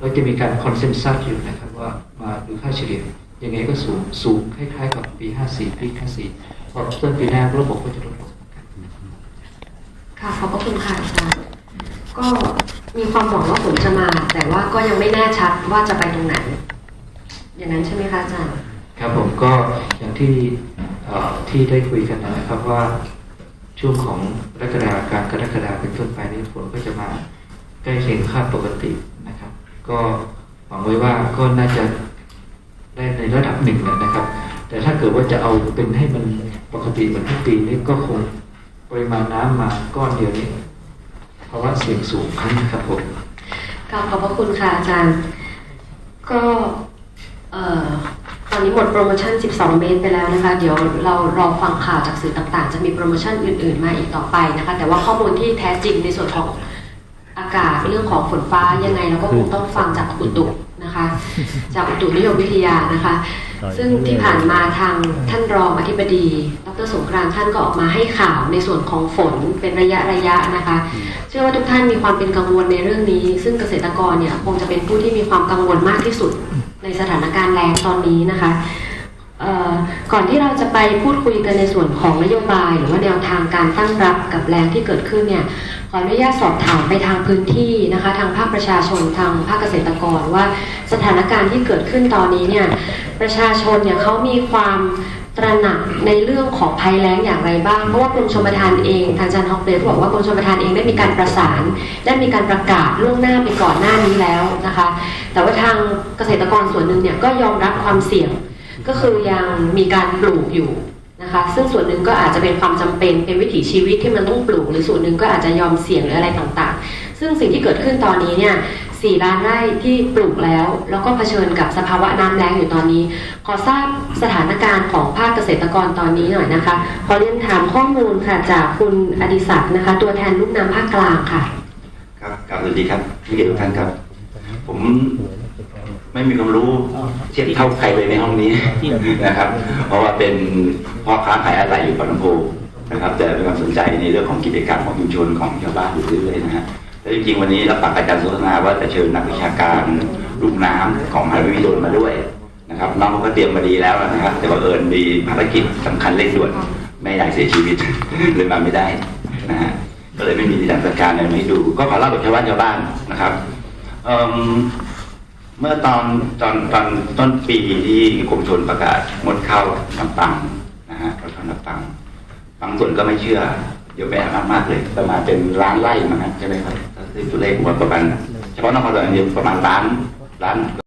เราจะมีการคอนเซนแซสอยู่นะครับว่ามาดูค่าเฉลี่ยยังไงก็สูงสูงคล้ายๆกับปี 54 ปี 54 พอต้นปีหน้าระบบก็จะลดลงครับค่ะขอบพระคุณค่ะอาจารย์ก็มีความหวังว่าฝนจะมา แต่ว่าก็ยังไม่แน่ชัดว่าจะไปตรงไหน อย่างนั้นใช่ไหมคะอาจารย์ครับผมก็อย่างที่เอ่อที่ได้คุยกันนะครับว่าช่วงของกรกฎาการกรกฎาเป็นต้นไปนี้ฝนก็จะมาใกล้เคียงค่าปกตินะครับ ก็หวังไว้ว่าก็น่าจะได้ในระดับหนึ่งแหละนะครับ แต่ถ้าเกิดว่าจะเอาเป็นให้มันปกติเหมือนทุกปีนี้ก็คงปริมาณน้ำมาก้อนเดียวนี้เพราะว่าเสี่ยงสูงนะครับผมกราบขอบพระคุณค่ะอาจารย์ ก็เอ่อตอนนี้หมดโปรโมชั่น 12 เมตรไปแล้วนะคะ เดี๋ยวเรารอฟังข่าวจากสื่อต่างๆ จะมีโปรโมชั่นอื่น ๆ มาอีกต่อไปนะคะ แต่ว่าข้อมูลที่แท้จริงในส่วนของ อากาศเรื่องของฝนฟ้ายังไงเราก็คงต้องฟังจากอุตุนะคะ จากอุตุนิยมวิทยานะคะ ซึ่งที่ผ่านมาทางท่านรองอธิบดีดรสงกรานต์ท่านก็ออกมาให้ข่าวในส่วนของฝนเป็นระยะระยะนะคะ เชื่อว่าทุกท่านมีความเป็นกังวลในเรื่องนี้ ซึ่งเกษตรกรเนี่ยคงจะเป็นผู้ที่มีความกังวลมากที่สุดในสถานการณ์แรงตอนนี้นะคะเอ่ อก่อนที่เราจะไปพูดคุยกันในส่วนของนโยบาย หรือว่าแนวทางการตั้งรับกับแรงที่เกิดขึ้นเนี่ยขออนุญาตสอบถามไปทางพื้นที่นะคะ ทางภาคประชาชนทางภาคเกษตรกรว่าสถานการณ์ที่เกิดขึ้นตอนนี้เนี่ยประชาชนเนี่ยเขามีความตระหนักในเรื่องของภัยแล้งอย่างไรบ้าง เพราะว่ากรมชลประทานเองทางอาจารย์ฮอกเบลบอกว่ากรมชลประทานเองได้มีการประสานได้มีการประกาศล่วงหน้าไปก่อนหน้านี้แล้วนะคะ แต่ว่าทางเกษตรกรส่วนหนึ่งเนี่ยก็ยอมรับความเสี่ยง ก็คือยังมีการปลูกอยู่นะคะซึ่งส่วนหนึ่งก็อาจจะเป็นความจำเป็นเป็นวิถีชีวิตที่มันต้องปลูก หรือส่วนหนึ่งก็อาจจะยอมเสี่ยงหรืออะไรต่างๆ ซึ่งสิ่งที่เกิดขึ้นตอนนี้เนี่ยสี่ล้านไร่ที่ปลูกแล้ว แล้วก็เผชิญกับสภาวะน้ำแล้งอยู่ตอนนี้ ขอทราบสถานการณ์ของภาคเกษตรกรตอนนี้หน่อยนะคะขอเรียนถามข้อมูลค่ะจากคุณอดิศักดิ์นะคะ ตัวแทนลูกน้ำภาคกลางค่ะ ครับกราบสวัสดีครับพี่เกียรติทุกท่านครับ ผม ไม่มีความรู้เทียบเท่าใครเลยในห้องนี้นะครับ เพราะว่าเป็นพ่อค้าขายอะไรอยู่ปากน้ำโพนะครับแต่เป็นความสนใจในเรื่องของกิจกรรมของชุมชนของชาวบ้านอยู่เรื่อยๆนะฮะแล้วจริงๆวันนี้รับปากอาจารย์สนทนาว่าจะเชิญนักวิชาการลูกน้ำของมหาวิทยาลัยมาด้วยนะครับน้องเขาก็เตรียมมาดีแล้วนะครับ แต่ว่าเอิญมีภารกิจสำคัญเร่งด่วนไม่อยากเสียชีวิตเลยมาไม่ได้นะฮะก็เลยไม่มีการจัดการอะไรมาให้ดู ก็ขอเล่ากับชาวบ้านชาวบ้านนะครับ เมื่อตอนตอนตอนต้นปีที่กรมชนประกาศงดเข้าน้ำปังนะฮะเราทำน้ำปังบางส่วนก็ไม่เชื่อ เดี๋ยวแม่มากมากๆเลย ประมาณเป็นล้านไร่มั้งใช่ไหมครับถ้าคือตัวเลขผมว่าประมาณเฉพาะนครสวรรค์ประมาณล้านล้าน